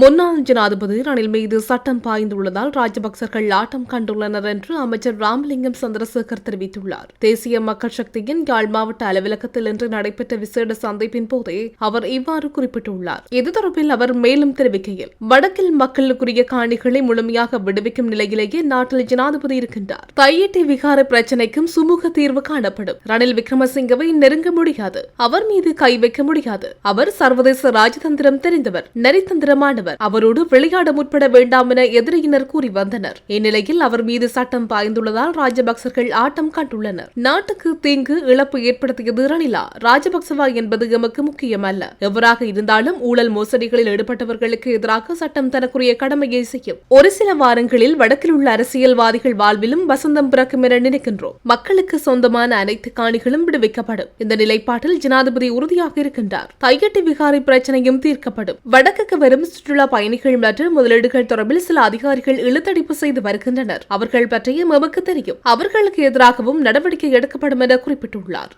முன்னாள் ஜனாதிபதி ரணில் மீது சட்டம் பாய்ந்துள்ளதால் ராஜபக்சர்கள் ஆட்டம் கண்டுள்ளனர் என்று அமைச்சர் ராமலிங்கம் சந்திரசேகர் தெரிவித்துள்ளார். தேசிய மக்கள் சக்தியின் யாழ் மாவட்ட அலுவலகத்தில் இன்று நடைபெற்ற விசேட சந்திப்பின் போதே அவர் இவ்வாறு குறிப்பிட்டுள்ளார். இது தொடர்பில் அவர் மேலும் தெரிவிக்கையில் வடக்கில் மக்களுக்குரிய காணிகளை முழுமையாக விடுவிக்கும் நிலையிலேயே நாட்டில் ஜனாதிபதி இருக்கின்றார். தையிட்டி விகார பிரச்சினைக்கும் சுமூக தீர்வு காணப்படும். ரணில் விக்ரமசிங்கவை நெருங்க முடியாது. அவர் மீது கை வைக்க முடியாது. அவர் சர்வதேச ராஜதந்திரம் தெரிந்தவர் நெறித்தந்திரமானவர் அவரோடு விளையாட முற்பட வேண்டாம் என எதிரியினர் கூறி வந்தனர். இந்நிலையில் அவர் மீது சட்டம் பாய்ந்துள்ளதால் ராஜபக்சர்கள் ஆட்டம் கண்டுள்ளனர் நாட்டுக்கு தீங்கு இழப்பு ஏற்படுத்தியது ரணிலா. ராஜபக்சவா என்பது எமக்கு முக்கியமல்ல. எவராக இருந்தாலும் ஊழல் மோசடிகளில் ஈடுபட்டவர்களுக்கு எதிராக சட்டம் தனக்குரிய கடமையை செய்யும். ஒரு சில வாரங்களில் வடக்கில் உள்ள அரசியல்வாதிகள் வாழ்விலும் வசந்தம் பிறக்கும் என நினைக்கின்றோம். மக்களுக்கு சொந்தமான அனைத்து காணிகளும் விடுவிக்கப்படும். இந்த நிலைப்பாட்டில் ஜனாதிபதி உறுதியாக இருக்கின்றார். தையட்டி விகாரி பிரச்சனையும் தீர்க்கப்படும். வடக்குக்கு வரும் சுற்றுலா பயணிகள் மற்றும் முதலீடுகள் தொடர்பில் சில அதிகாரிகள் இழுத்தடிப்பு செய்து வருகின்றனர். அவர்கள் பற்றியும் எமக்கு தெரியும். அவர்களுக்கு எதிராகவும் நடவடிக்கை எடுக்கப்படும் என குறிப்பிட்டுள்ளார்.